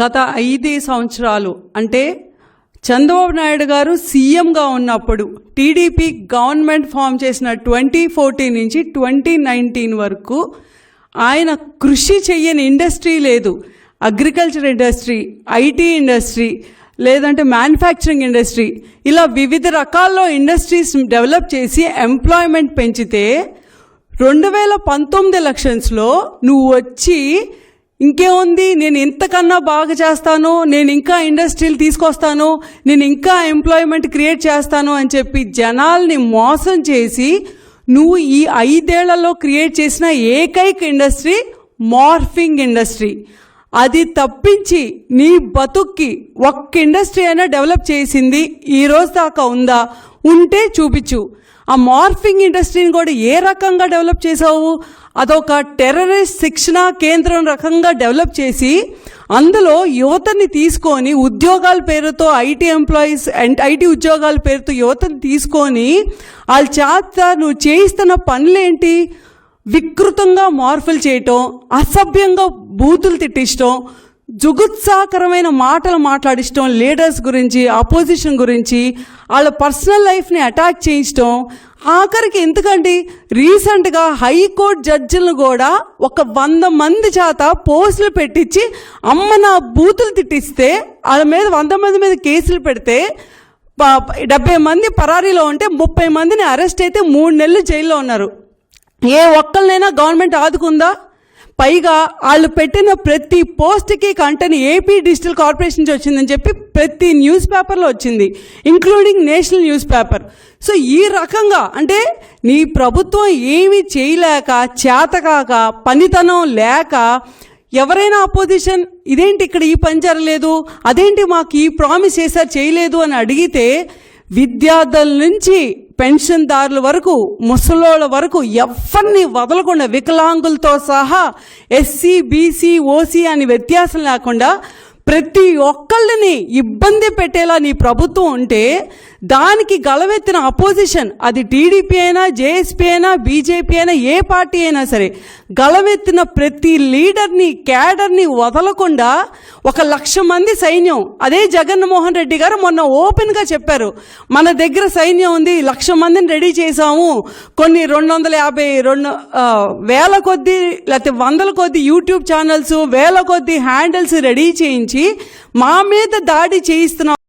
గత ఐదు సంవత్సరాలు అంటే చంద్రబాబు నాయుడు గారు సీఎంగా ఉన్నప్పుడు టీడీపీ గవర్నమెంట్ ఫామ్ చేసిన ట్వంటీ ఫోర్టీన్ నుంచి ట్వంటీ నైన్టీన్ వరకు ఆయన కృషి చెయ్యని ఇండస్ట్రీ లేదు. అగ్రికల్చర్ ఇండస్ట్రీ ఐటీ ఇండస్ట్రీ లేదంటే మ్యానుఫ్యాక్చరింగ్ ఇండస్ట్రీ. ఇలా వివిధ రకాల్లో ఇండస్ట్రీస్ డెవలప్ చేసి ఎంప్లాయ్మెంట్ పెంచితే రెండు వేల పంతొమ్మిది ఎలక్షన్స్లో నువ్వు వచ్చి ఇంకేముంది నేను ఇంతకన్నా బాగా చేస్తాను నేను ఇంకా ఇండస్ట్రీలు తీసుకొస్తాను నేను ఇంకా ఎంప్లాయ్మెంట్ క్రియేట్ చేస్తాను అని చెప్పి జనాల్ని మోసం చేసి నువ్వు ఈ ఐదేళ్ళలో క్రియేట్ చేసిన ఏకైక ఇండస్ట్రీ మార్ఫింగ్ ఇండస్ట్రీ. అది తప్పించి నీ బతుక్కి ఒక్క ఇండస్ట్రీ అయినా డెవలప్ చేసింది ఈ రోజు దాకా ఉందా? ఉంటే చూపించు. ఆ మార్ఫింగ్ ఇండస్ట్రీని కూడా ఏ రకంగా డెవలప్ చేసావు అదొక టెర్రరిస్ట్ శిక్షణ కేంద్రం రకంగా డెవలప్ చేసి అందులో యువతని తీసుకొని ఉద్యోగాల పేరుతో ఐటీ ఎంప్లాయీస్ అండ్ ఐటీ ఉద్యోగాల పేరుతో యువతని తీసుకొని వాళ్ళ చేత నువ్వు చేయిస్తున్న పనులేంటి? వికృతంగా మార్పులు చేయటం అసభ్యంగా బూతులు తిట్టించడం జుగుత్సాకరమైన మాటలు మాట్లాడించడం లీడర్స్ గురించి అపోజిషన్ గురించి వాళ్ళ పర్సనల్ లైఫ్ని అటాక్ చేయించడం. ఆఖరికి ఎందుకండి రీసెంట్గా హైకోర్టు జడ్జిలను కూడా ఒక వంద మంది చేత పోస్టులు పెట్టించి అమ్మ నా బూతులు తిట్టిస్తే వాళ్ళ మీద వంద మంది మీద కేసులు పెడితే ప- డెబ్బై మంది పరారీలో ఉంటే ముప్పై మందిని అరెస్ట్ అయితే మూడు నెలలు జైల్లో ఉన్నారు. ఏ ఒక్కరినైనా గవర్నమెంట్ ఆదుకుందా? పైగా వాళ్ళు పెట్టిన ప్రతి పోస్ట్కి కంటెంట్ ఏపీ డిజిటల్ కార్పొరేషన్ నుంచి వచ్చిందని చెప్పి ప్రతి న్యూస్ పేపర్లో వచ్చింది including national news paper. So ఈ రకంగా అంటే నీ ప్రభుత్వం ఏమి చేయలేక చేతకాక పనితనం లేక ఎవరైనా అపోజిషన్ ఇదేంటి ఇక్కడ ఈ పని జరగలేదు? అదేంటి మాకు ఈ ప్రామిస్ చేశారు చేయలేదు? అని అడిగితే విద్యార్థుల నుంచి పెన్షన్దారుల వరకు ముసలోళ్ళ వరకు ఎవరిని వదలకుండా వికలాంగులతో సహా ఎస్సీ బీసీ ఓసీ అని వ్యత్యాసం లేకుండా ప్రతి ఒక్కళ్ళని ఇబ్బంది పెట్టేలా నీ ప్రభుత్వం ఉంటే దానికి గలవెత్తిన అపోజిషన్ అది టీడీపీ అయినా జేఎస్పీ అయినా బీజేపీ అయినా ఏ పార్టీ అయినా సరే గలవెత్తిన ప్రతి లీడర్ని క్యాడర్ని వదలకుండా ఒక లక్ష మంది సైన్యం అదే జగన్మోహన్ రెడ్డి గారు మొన్న ఓపెన్గా చెప్పారు మన దగ్గర సైన్యం ఉంది లక్ష మందిని రెడీ చేశాము కొన్ని రెండు వందల యాభై రెండు వేల కొద్ది లేకపోతే వందల కొద్ది యూట్యూబ్ ఛానల్స్ వేల కొద్ది హ్యాండిల్స్ రెడీ చేయించి మా మీద దాడి చేయిస్తున్నాం